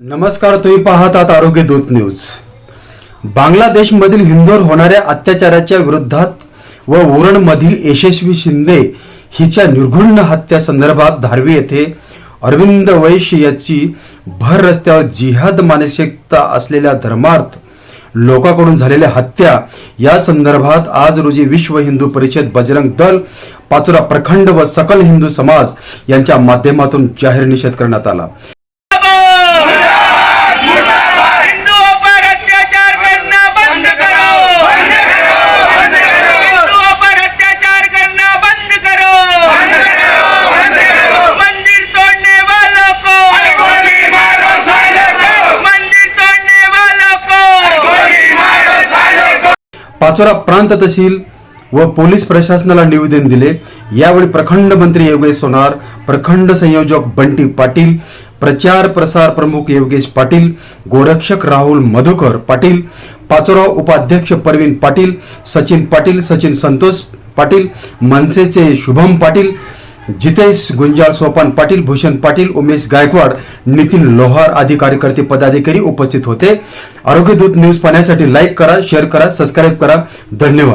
नमस्कार तुम्ही पाहतात आरोग्य दूत न्यूज. बांगलादेशमधील हिंदूवर होणाऱ्या अत्याचाराच्या विरोधात व उरणमधील यशस्वी शिंदे हिच्या निर्घुण हत्या संदर्भात धारवी येथे अरविंद वैश्य याची भर रस्त्यावर जिहाद मानसिकता असलेल्या धर्मार्थ लोकांकडून झालेल्या हत्या या संदर्भात आज रोजी विश्व हिंदू परिषद बजरंग दल पाचोरा प्रखंड व सकल हिंदू समाज यांच्या माध्यमातून जाहीर निषेध करण्यात आला. पाचोरा प्रांत तहसील व पोलीस प्रशासनाला निवेदन दिले. यावेळी प्रखंड मंत्री योगेश सोनार प्रखंड संयोजक बंटी पाटील प्रचार प्रसार प्रमुख योगेश पाटील गोरक्षक राहुल मधुकर पाटील पाचोरा उपाध्यक्ष परवीन पाटील सचिन पाटील सचिन संतोष पाटील मनसेचे शुभम पाटील जितेश गुंजाळ सोपान पाटील भूषण पाटील उमेश गायकवाड नितीन लोहार आदी कार्यकर्ते पदाधिकारी उपस्थित होते. आरोग्य दूत न्यूज पाहण्यासाठी लाईक करा शेअर करा सबस्क्राईब करा. धन्यवाद.